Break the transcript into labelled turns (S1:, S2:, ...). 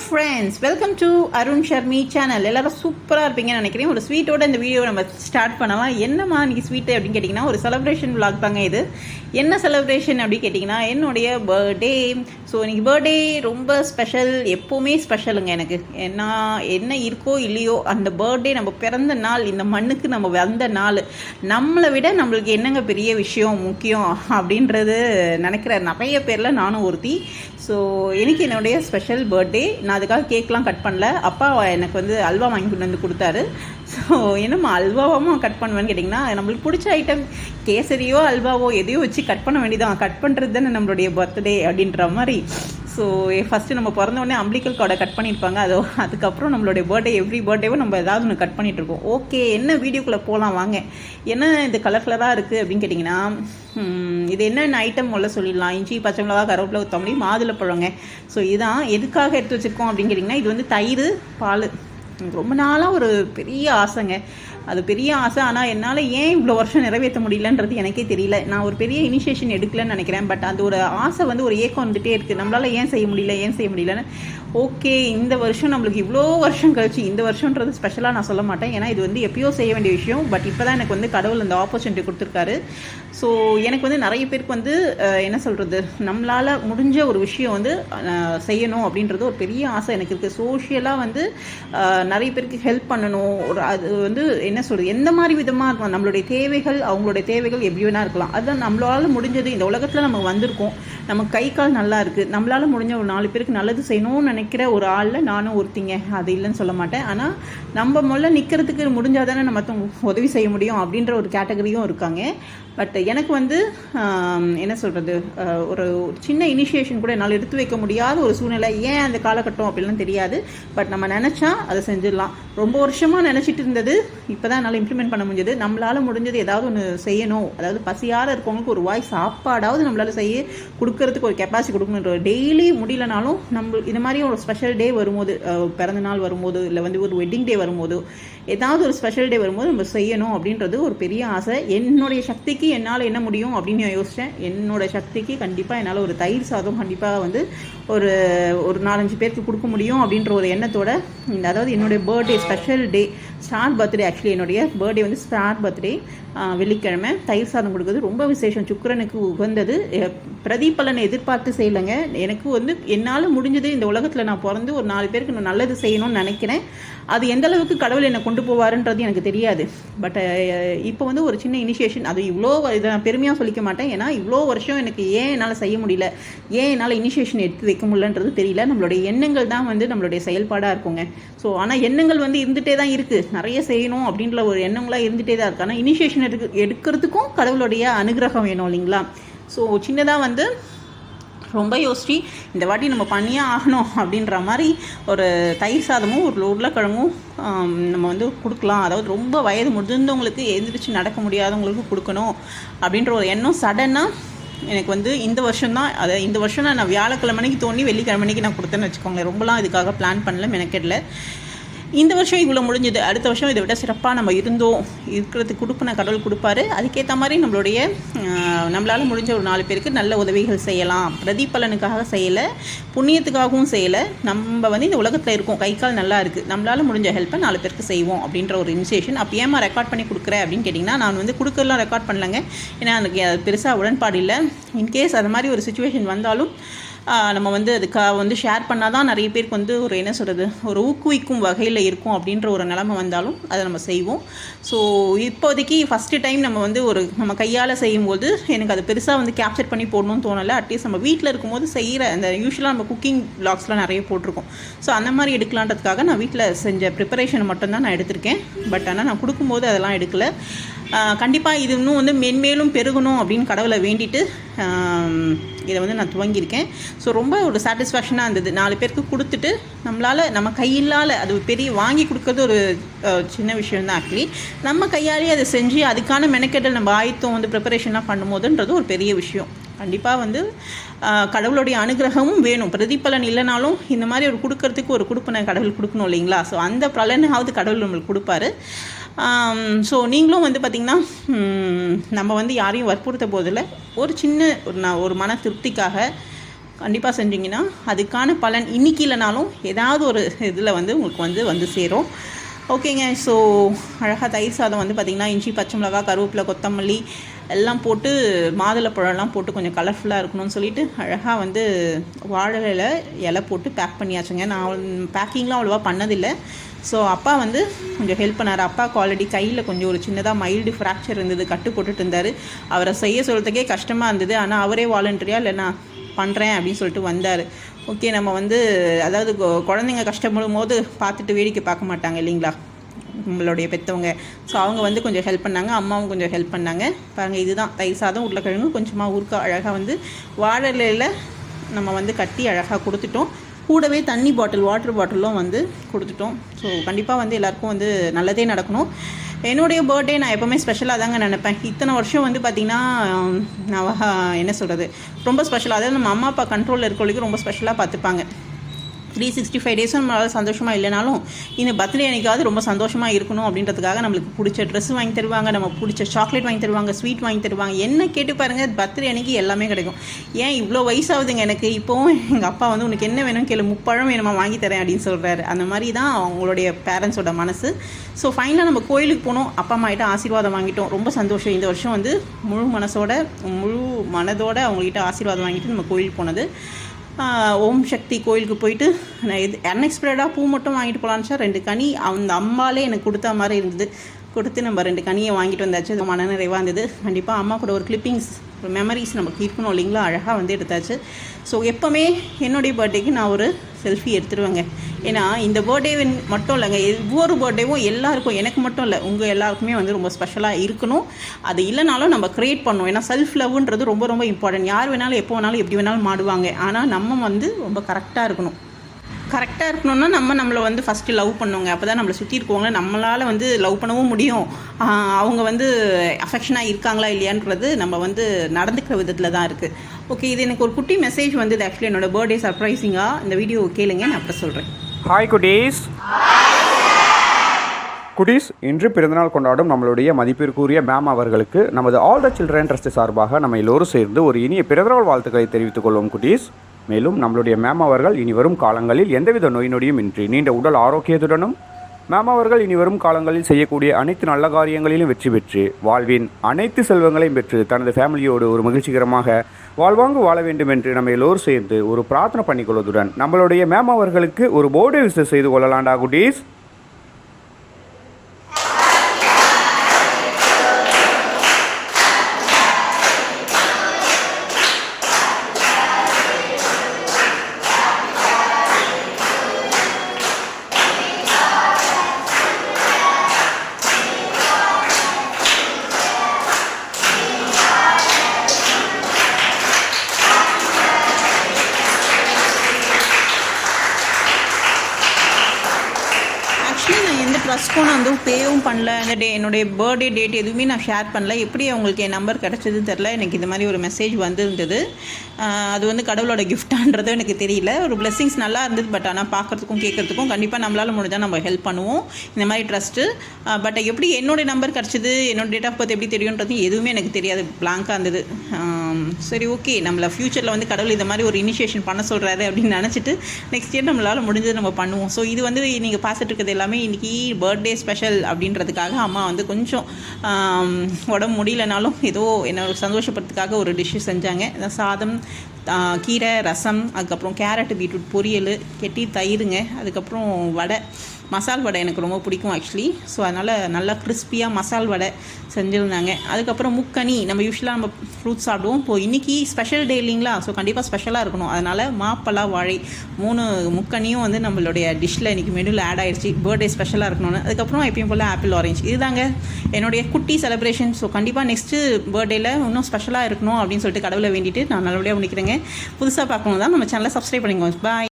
S1: Friends welcome to Arun Sharmi channel எல்லாரும் சூப்பராக இருப்பீங்கன்னு நினைக்கிறேன். ஒரு ஸ்வீட்டோட இந்த வீடியோ நம்ம ஸ்டார்ட் பண்ணலாம். என்னம்மா இன்றைக்கி ஸ்வீட்டு அப்படின்னு கேட்டிங்கன்னா ஒரு செலப்ரேஷன் விளாக் தாங்க இது. என்ன செலப்ரேஷன் அப்படின்னு கேட்டிங்கன்னா என்னுடைய பர்த்டே ஸோ இன்றைக்கி பர்த்டே ரொம்ப ஸ்பெஷல் எப்போவுமே ஸ்பெஷலுங்க எனக்கு. என்ன என்ன இருக்கோ இல்லையோ அந்த பர்த்டே நம்ம பிறந்த நாள் இந்த மண்ணுக்கு நம்ம வந்த நாள் நம்மளை விட நம்மளுக்கு என்னங்க பெரிய விஷயம் முக்கியம் அப்படின்றது நினைக்கிற நிறைய பேரில் நானும் ஒருத்தி. ஸோ எனக்கு என்னுடைய ஸ்பெஷல் பர்த்டே நான் அதுக்காக கேக்லாம் கட் பண்ணல. அப்பா எனக்கு வந்து அல்வா வாங்கி கொண்டு வந்து கொடுத்தாரு. ஸோ என்னம்மா அல்வாவாமா கட் பண்ணுவேன்னு கேட்டிங்கன்னா நம்மளுக்கு பிடிச்ச ஐட்டம் கேசரியோ அல்வாவோ எதையோ வச்சு கட் பண்ண வேண்டியதான் கட் பண்ணுறது தானே நம்மளுடைய பர்த்டே அப்படின்ற மாதிரி. ஸோ ஃபஸ்ட்டு நம்ம பிறந்த உடனே அம்பிளிக்கல் கார்டை கட் பண்ணியிருப்பாங்க. அதோ அதுக்கப்புறம் நம்மளுடைய பர்த்டே எவ்ரி பர்த்டேவும் நம்ம ஏதாவது ஒன்று கட் பண்ணிட்டு இருக்கோம் ஓகே என்ன வீடியோக்குள்ளே போகலாம் வாங்க. என்ன இது கலர் கலராக இருக்குது அப்படின்னு கேட்டிங்கன்னா இது என்னென்ன ஐட்டம் உள்ள சொல்லிடலாம். இஞ்சி பச்சை மிளகா கருவேப்பிலை கொத்தமல்லி மாதுளப்பழங்க ஸோ இதுதான் எதுக்காக எடுத்து வச்சுருக்கோம் அப்படின்னு கேட்டிங்கன்னா இது வந்து தயிர் பால். எனக்கு ரொம்ப நாளாக ஒரு பெரிய ஆசைங்க. அது பெரிய ஆசை. ஆனால் என்னால் ஏன் இவ்வளோ வருஷம் நிறைவேற்ற முடியலன்றது எனக்கே தெரியல. நான் ஒரு பெரிய இனிஷியேஷன் எடுக்கலன்னு நினைக்கிறேன். பட் அது ஒரு ஆசை வந்து ஒரு ஏக்கம் வந்துட்டே இருக்குது நம்மளால் ஏன் செய்ய முடியல? ஏன் செய்ய முடியலன்னு ஓகே இந்த வருஷம் நம்மளுக்கு இவ்வளோ வருஷம் கழிச்சு இந்த வருஷன்றது ஸ்பெஷலாக நான் சொல்ல மாட்டேன். ஏன்னா இது வந்து எப்பயோ செய்ய வேண்டிய விஷயம். பட் இப்போ தான் எனக்கு வந்து கடவுள் அந்த ஆப்பர்ச்சுனிட்டி கொடுத்துருக்காரு. ஸோ எனக்கு வந்து நிறைய பேருக்கு வந்து என்ன சொல்கிறது நம்மளால் முடிஞ்ச ஒரு விஷயம் வந்து செய்யணும் அப்படின்றது ஒரு பெரிய ஆசை எனக்கு இருக்குது சோஷியலாக வந்து நிறைய பேருக்கு ஹெல்ப் பண்ணணும். ஒரு அது வந்து என்ன சொல்கிறது எந்த மாதிரி விதமாக இருக்கும் நம்மளுடைய தேவைகள் அவங்களுடைய தேவைகள் எப்படி வேணா இருக்கலாம். அதுதான் நம்மளால் முடிஞ்சது. இந்த உலகத்தில் நம்ம வந்திருக்கோம். நம்ம கை கால் நல்லா இருக்குது நம்மளால் முடிஞ்ச ஒரு நாலு பேருக்கு நல்லது செய்யணும்னு நினைக்கிற ஒரு ஆளில் நானும் ஒருத்திங்க. அது இல்லைன்னு சொல்ல மாட்டேன். ஆனால் நம்ம முதல்ல நிற்கிறதுக்கு முடிஞ்சால் தானே நம்ம மற்றவங்க உதவி செய்ய முடியும் அப்படின்ற ஒரு கேட்டகரியும் இருக்காங்க. பட் எனக்கு வந்து என்ன சொல்கிறது ஒரு சின்ன இனிஷியேஷன் கூட என்னால் எடுத்து வைக்க முடியாத ஒரு சூழ்நிலை ஏன் அந்த காலகட்டம் அப்படிலாம் தெரியாது. பட் நம்ம நினச்சா அதை செஞ்சிடலாம். ரொம்ப வருஷமாக நினச்சிட்டு இருந்தது இப்போ தான் என்னால் இம்ப்ளிமெண்ட் பண்ண முடிஞ்சது. நம்மளால் முடிஞ்சது ஏதாவது ஒன்று செய்யணும். அதாவது பசியார இருக்கவங்களுக்கு ஒரு வாய் சாப்பாடாவது நம்மளால் செய்ய கொடுக்கறதுக்கு ஒரு கெப்பாசிட்டி கொடுக்கணும் டெய்லி முடியலனாலும் நம்ம இது மாதிரி ஒரு ஸ்பெஷல் டே வரும்போது பிறந்தநாள் பிறந்த நாள் வரும்போது இல்லை வந்து ஒரு வெட்டிங் டே வரும்போது ஏதாவது ஒரு ஸ்பெஷல் டே வரும்போது நம்ம செய்யணும் அப்படின்றது ஒரு பெரிய ஆசை. என்னுடைய சக்திக்கு என்னால் என்ன முடியும் அப்படின்னு நான் யோசித்தேன் என்னோட சக்திக்கு கண்டிப்பாக என்னால் ஒரு தயிர் சாதம் கண்டிப்பாக வந்து ஒரு ஒரு நாலஞ்சு பேருக்கு கொடுக்க முடியும் அப்படின்ற ஒரு எண்ணத்தோட இந்த அதாவது என்னுடைய birthday special day star birthday actually என்னுடைய பர்த்டே வந்து ஸ்டார் பர்த்டே வெள்ளிக்கிழமை. தயிர் சாதம் கொடுக்குறது ரொம்ப விசேஷம். சுக்கரனுக்கு உகந்தது. பிரதிபலனை எதிர்பார்த்து செய்யலைங்க. எனக்கு வந்து என்னால் முடிஞ்சது இந்த உலகத்தில் நான் பிறந்து ஒரு நாலு பேருக்கு நான் நல்லது செய்யணும்னு நினைக்கிறேன். அது எந்த அளவுக்கு கடவுள் என்னை கொண்டு போவாருன்றது எனக்கு தெரியாது. பட் இப்போ வந்து ஒரு சின்ன இனிஷியேஷன் அது இவ்வளோ இதை நான் பெருமையாக சொல்லிக்க மாட்டேன். ஏன்னா இவ்வளோ வருஷம் எனக்கு ஏன் என்னால் செய்ய முடியல? ஏன் என்னால் இனிஷியேஷன் எடுத்து வைக்க முடியலன்றது தெரியல. நம்மளுடைய எண்ணங்கள் தான் வந்து நம்மளுடைய செயல்பாடாக இருக்குங்க. ஸோ ஆனால் எண்ணங்கள் வந்து இருந்துகிட்டே தான் இருக்குது நிறைய செய்யணும் அப்படின்ற ஒரு எண்ணங்களாக இருந்துகிட்டே தான் இருக்குது ஆனால் இனிஷியேஷன் எடுக்க எடுக்கிறதுக்கும் கடவுளுடைய அனுகிரகம் வேணும் இல்லைங்களா? ஸோ சின்னதாக வந்து ரொம்ப யோசிச்சு இந்த வாட்டி நம்ம பண்ணியே ஆகணும் அப்படின்ற மாதிரி ஒரு தயிர் சாதமும் ஒரு உருளைக்கிழங்கும் நம்ம வந்து கொடுக்கலாம். அதாவது ரொம்ப வயது முதிர்ந்தவங்களுக்கு எழுந்திரிச்சு நடக்க முடியாதவங்களுக்கு கொடுக்கணும் அப்படின்ற ஒரு எண்ணம் சடனாக எனக்கு வந்து இந்த வருஷம் தான் அதை இந்த வருஷம் நான் நான் வியாழக்கிழமைக்கு தோண்டி வெள்ளிக்கிழமைக்கு நான் கொடுத்தேன்னு வச்சுக்கோங்களேன். ரொம்பலாம் இதுக்காக பிளான் பண்ணல மெனக்கெடல. இந்த வருஷம் இவ்வளோ முடிஞ்சது அடுத்த வருஷம் இதை விட சிறப்பாக நம்ம இருந்தோம். இருக்கிறதுக்கு கொடுப்பின கடவுள் கொடுப்பாரு. அதுக்கேற்ற மாதிரி நம்மளுடைய நம்மளால் முடிஞ்ச ஒரு நாலு பேருக்கு நல்ல உதவிகள் செய்யலாம். பிரதிபலனுக்காக செய்யலை புண்ணியத்துக்காகவும் செய்யலை. நம்ம வந்து இந்த உலகத்தில் இருக்கோம். கை கால் நல்லா இருக்குது நம்மளால் முடிஞ்ச ஹெல்ப்பை நாலு பேருக்கு செய்வோம் அப்படின்ற ஒரு இனிஷியேஷன் அப்போ ஏமா ரெக்கார்ட் பண்ணி கொடுக்குறேன் அப்படின்னு கேட்டிங்கன்னா நான் வந்து கொடுக்கலாம் ரெக்கார்ட் பண்ணலங்க. ஏன்னா எனக்கு அது பெருசாக உடன்பாடு இல்லை. இன்கேஸ் அது மாதிரி ஒரு சுச்சுவேஷன் வந்தாலும் நம்ம வந்து அதுக்காக வந்து ஷேர் பண்ணால் தான் நிறைய பேருக்கு வந்து ஒரு என்ன சொல்கிறது ஒரு ஊக்குவிக்கும் வகையில் இருக்கும் அப்படின்ற ஒரு நிலமை வந்தாலும் அதை நம்ம செய்வோம். ஸோ இப்போதைக்கு ஃபஸ்ட்டு டைம் நம்ம வந்து ஒரு நம்ம கையால் செய்யும்போது எனக்கு அது பெருசாக வந்து கேப்சர் பண்ணி போடணும்னு தோணலை. அட்லீஸ்ட் நம்ம வீட்டில் இருக்கும்போது செய்கிற அந்த யூஸ்வலாக நம்ம குக்கிங் பிளாக்ஸ்லாம் நிறைய போட்டிருக்கோம். ஸோ அந்த மாதிரி எடுக்கலான்றதுக்காக நான் வீட்டில் செஞ்ச ப்ரிப்பரேஷன் மட்டும்தான் நான் எடுத்திருக்கேன். பட் ஆனால் நான் கொடுக்கும்போது அதெல்லாம் எடுக்கல. கண்டிப்பாக இது இன்னும் வந்து மென்மேலும் பெருகணும் அப்படின்னு கடவுளை வேண்டிட்டு இதை வந்து நான் துவங்கியிருக்கேன். ஸோ ரொம்ப ஒரு சாட்டிஸ்ஃபேக்ஷனாக இருந்தது. நாலு பேருக்கு கொடுத்துட்டு நம்மளால் நம்ம கையில்லால் அது பெரிய வாங்கி கொடுக்கறது ஒரு சின்ன விஷயம் தான் ஆக்சுவலி நம்ம கையாலேயே அதை செஞ்சு அதுக்கான மெனக்கெட்டல் நம்ம ஆயத்தம் வந்து ப்ரிப்பரேஷன்லாம் பண்ணும்போதுன்றது ஒரு பெரிய விஷயம். கண்டிப்பாக வந்து கடவுளுடைய அனுகிரகமும் வேணும். பிரதிபலன் இல்லைனாலும் இந்த மாதிரி ஒரு கொடுக்கறதுக்கு ஒரு கொடுப்பனை கடவுள் கொடுக்கணும் இல்லைங்களா? ஸோ அந்த பலனாவது கடவுள் நம்மளுக்கு கொடுப்பாரு. ஸோ நீங்களும் வந்து பார்த்திங்கன்னா நம்ம வந்து யாரையும் வற்புறுத்த போதில் ஒரு சின்ன ஒரு நான் ஒரு மன திருப்திக்காக கண்டிப்பாக செஞ்சீங்கன்னா அதுக்கான பலன் இன்னைக்கு இல்லைனாலும் ஏதாவது ஒரு இதில் வந்து உங்களுக்கு வந்து வந்து சேரும். ஓகேங்க ஸோ அழகாக தயிர் சாதம் வந்து பார்த்திங்கன்னா இஞ்சி பச்சை மிளகா கருவேப்பிலை கொத்தமல்லி எல்லாம் போட்டு மாதுளப்பழம்லாம் போட்டு கொஞ்சம் கலர்ஃபுல்லாக இருக்கணும்னு சொல்லிட்டு அழகாக வந்து வாழை இலை போட்டு பேக் பண்ணியாச்சுங்க. நான் பேக்கிங்லாம் அவ்வளோவா பண்ணதில்லை. ஸோ அப்பா வந்து கொஞ்சம் ஹெல்ப் பண்ணார். அப்பாவுக்கு ஆல்ரெடி கையில் கொஞ்சம் ஒரு சின்னதாக மைல்டு ஃப்ராக்சர் இருந்தது. கட்டு போட்டுட்டு இருந்தார். அவரை செய்ய சொல்கிறதுக்கே கஷ்டமாக இருந்தது. ஆனால் அவரே வாலண்டரியாக இல்லை நான் பண்ணுறேன் அப்படின்னு சொல்லிட்டு வந்தார். ஓகே நம்ம வந்து அதாவது கொ- குழந்தைங்க கஷ்டப்படும் போது பார்த்துட்டு வேடிக்கை பார்க்க மாட்டாங்க இல்லைங்களா? நம்மளுடைய பெற்றவங்க ஸோ அவங்க வந்து கொஞ்சம் ஹெல்ப் பண்ணாங்க அம்மாவும் கொஞ்சம் ஹெல்ப் பண்ணாங்க. பாருங்கள் இதுதான் தயிர் சாதம் உருளைக்கிழங்கு கொஞ்சமாக ஊறுக்கா அழகாக வந்து வாழை நம்ம வந்து கட்டி அழகாக கொடுத்துட்டோம். கூடவே தண்ணி பாட்டில் வாட்டர் பாட்டிலும் வந்து கொடுத்துட்டோம். ஸோ கண்டிப்பாக வந்து எல்லாருக்கும் வந்து நல்லதே நடக்கணும். என்னுடைய பர்த்டே நான் எப்போவுமே ஸ்பெஷலாக தாங்க நினைப்பேன். இத்தனை வருஷம் வந்து பார்த்திங்கன்னா நான் என்ன சொல்கிறது ரொம்ப ஸ்பெஷலாக அதாவது நம்ம அம்மா அப்பா கண்ட்ரோலில் இருக்கவங்களுக்கு ரொம்ப ஸ்பெஷலாக பார்த்துப்பாங்க த்ரீ சிக்ஸ்டி ஃபைவ் டேஸும் நம்மளால் சந்தோஷமாக இல்லைனாலும் இந்த பர்த்டே அன்னைக்காவது ரொம்ப சந்தோஷமாக இருக்கணும் அப்படின்றதுக்காக நம்மளுக்கு பிடிச்ச ட்ரெஸ் வாங்கி தருவாங்க நம்ம பிடிச்ச சாக்லேட் வாங்கி தருவாங்க ஸ்வீட் வாங்கி தருவாங்க. என்ன கேட்டு பாருங்கள் பர்த்டே அன்னைக்கு எல்லாமே கிடைக்கும். ஏன் இவ்வளோ வயசாகுதுங்க எனக்கு? இப்போவும் எங்கள் அப்பா வந்து உனக்கு என்ன வேணும் கேளு முப்பழம் வேணுமா வாங்கி தரேன் அப்படின்னு சொல்கிறாரு அந்த மாதிரி தான் அவங்களுடைய பேரண்ட்ஸோட மனசு. ஸோ ஃபைனலாக நம்ம கோயிலுக்கு போனோம். அப்பா அம்மா கிட்ட ஆசீர்வாதம் வாங்கிட்டோம். ரொம்ப சந்தோஷம். இந்த வருஷம் வந்து முழு மனசோட முழு மனதோட அவங்ககிட்ட ஆசீர்வாதம் வாங்கிட்டு நம்ம கோயிலுக்கு போனது. ஓம் சக்தி கோயிலுக்கு போயிட்டு நான் இது அன்எக்ஸ்பெக்டடாக பூ மட்டும் வாங்கிட்டு போகலான்னு சார் ரெண்டு கனி அந்த அம்மாலே எனக்கு கொடுத்த மாதிரி இருந்தது. கொடுத்து நம்ம ரெண்டு கனியை வாங்கிட்டு வந்தாச்சு. அது மன நிறைவாக இருந்தது. கண்டிப்பாக அம்மா கூட ஒரு கிளிப்பிங்ஸ் ஒரு மெமரிஸ் நமக்கு இருக்கணும் இல்லைங்களா? அழகாக வந்து எடுத்தாச்சு. ஸோ எப்போவுமே என்னுடைய பர்த்டேக்கு நான் ஒரு செல்ஃபி எடுத்துருவேங்க. ஏன்னா இந்த பர்த்டே மட்டும் இல்லைங்க ஒவ்வொரு பர்த்டேவும் எல்லாருக்கும் எனக்கு மட்டும் இல்லை உங்கள் எல்லாருக்குமே வந்து ரொம்ப ஸ்பெஷலாக இருக்கணும். அது இல்லைனாலும் நம்ம க்ரியேட் பண்ணணும். ஏன்னா செல்ஃப் லவ்ன்றது ரொம்ப ரொம்ப இம்பார்ட்டன்ட் யார் வேணாலும் எப்போ வேணாலும் எப்படி வேணாலும் மாடுவாங்க. ஆனால் நம்ம வந்து ரொம்ப கரெக்டாக இருக்கணும். கரெக்டாக இருக்கணும்னா நம்ம நம்மளை வந்து ஃபஸ்ட்டு லவ் பண்ணுவோங்க. அப்போ தான் நம்மளை சுற்றி இருக்கவங்க நம்மளால் வந்து லவ் பண்ணவும் முடியும். அவங்க வந்து அஃபெக்ஷனாக இருக்காங்களா இல்லையான்றது நம்ம வந்து நடந்துக்கிற விதத்தில் தான் இருக்குது ஓகே இது எனக்கு ஒரு குட்டி மெசேஜ் வந்தது ஆக்சுவலி என்னோட பர்த்டே சர்ப்ரைசிங்காக இந்த வீடியோ கேளுங்க நான் அப்புறம் சொல்கிறேன்
S2: ஹாய் குட்டீஸ் குட்டீஸ் இன்று பிறந்தநாள் கொண்டாடும் நம்மளுடைய மதிப்பிற்குரிய மேம் அவர்களுக்கு நமது ஆல் த சில்ட்ரன் ட்ரஸ்ட் சார்பாக நம்ம எல்லோரும் சேர்ந்து ஒரு இனிய பிறந்தநாள் வாழ்த்துக்களை தெரிவித்துக் கொள்வோம் குட்டீஸ் மேலும் நம்மளுடைய மேம் அவர்கள் இனி வரும் காலங்களில் எந்தவித நோய் நொடியும் இன்றி நீண்ட உடல் ஆரோக்கியத்துடனும் மேம் அவர்கள் இனி வரும் காலங்களில் செய்யக்கூடிய அனைத்து நல்ல காரியங்களிலும் வெற்றி பெற்று வாழ்வின் அனைத்து செல்வங்களையும் பெற்று தனது ஃபேமிலியோடு ஒரு மகிழ்ச்சிகரமாக வாழ்வாங்கு வாழ வேண்டும் என்று நம்ம எல்லோரும் சேர்ந்து ஒரு பிரார்த்தனை பண்ணிக்கொள்வதுடன் நம்மளுடைய மேம் அவர்களுக்கு ஒரு போர்டு விசிட் செய்து கொள்ளலாம்டா குட்டீஸ்
S1: ட்ரஸ்ட்க்கும் நான் வந்து பேவும் பண்ணல. அந்த டே என்னுடைய பர்த்டே டேட் எதுவுமே நான் ஷேர் பண்ணல. எப்படி அவங்களுக்கு என் நம்பர் கிடச்சதுன்னு தெரில எனக்கு இந்த மாதிரி ஒரு மெசேஜ் வந்திருந்தது. அது வந்து கடவுளோட கிஃப்டான்றது எனக்கு தெரியல. ஒரு பிளெஸிங்ஸ் நல்லா இருந்தது பட் ஆனால் பார்க்குறதுக்கும் கேட்குறதுக்கும் கண்டிப்பாக நம்மளால் முடிஞ்சால் நம்ம ஹெல்ப் பண்ணுவோம். இந்த மாதிரி ட்ரஸ்ட்டு பட் எப்படி என்னுடைய நம்பர் கிடச்சிது? என்னோட டேட் ஆஃப் பர்த் எப்படி தெரியுன்றது எதுவுமே எனக்கு தெரியாது. பிளாங்காக இருந்தது. சரி ஓகே நம்மள ஃப்யூச்சரில் வந்து கடவுள் இந்த மாதிரி ஒரு இனிஷியேஷன் பண்ண சொல்கிறாரு அப்படின்னு நினச்சிட்டு நெக்ஸ்ட் இயர் நம்மளால் முடிஞ்சது நம்ம பண்ணுவோம். ஸோ இது வந்து நீங்கள் பார்த்துட்டு இருக்கிறது எல்லாமே இன்றைக்கி பர்த்டே ஸ்பெஷல் அப்படின்றதுக்காக அம்மா வந்து கொஞ்சம் உடம்பு முடியலனாலும் ஏதோ என்ன சந்தோஷப்படுறதுக்காக ஒரு டிஷ்ஷு செஞ்சாங்க. சாதம் கீரை ரசம் அதுக்கப்புறம் கேரட் பீட்ரூட் பொரியல் கெட்டி தயிருங்க அதுக்கப்புறம் வடை. மசால் வடை எனக்கு ரொம்ப பிடிக்கும் ஆக்சுவலி ஸோ அதனால் நல்லா கிறிஸ்பியாக மசால் வடை செஞ்சுருந்தாங்க. அதுக்கப்புறம் முக்கனி நம்ம யூஸ்வலாக நம்ம ஃப்ரூட்ஸ் சாப்பிடுவோம். இப்போ இன்றைக்கி ஸ்பெஷல் டே இல்லைங்களா? ஸோ கண்டிப்பாக ஸ்பெஷலாக இருக்கணும். அதனால் மாப்பழா வாழை மூணு முக்கனியும் வந்து நம்மளுடைய டிஷ்ஷில் இன்றைக்கி மெனுவில் ஆட் ஆகிடுச்சு பர்த்டே ஸ்பெஷலாக இருக்கணும்னு. அதுக்கப்புறம் எப்பயும் போல் ஆப்பிள் ஆரஞ்சு இதுதாங்க என்னுடைய குட்டி செலிப்ரேஷன் ஸோ கண்டிப்பாக நெக்ஸ்ட்டு பர்த்டேயில் இன்னும் ஸ்பெஷலாக இருக்கணும் அப்படின்னு சொல்லிட்டு கடவுளை வேண்டிட்டு நான் நல்லபடியாக முடிக்கிறேங்க. புதுசாக பார்க்கணும் தான் நம்ம சேனலை சப்ஸ்கிரைப் பண்ணிக்கோங்க. பாய்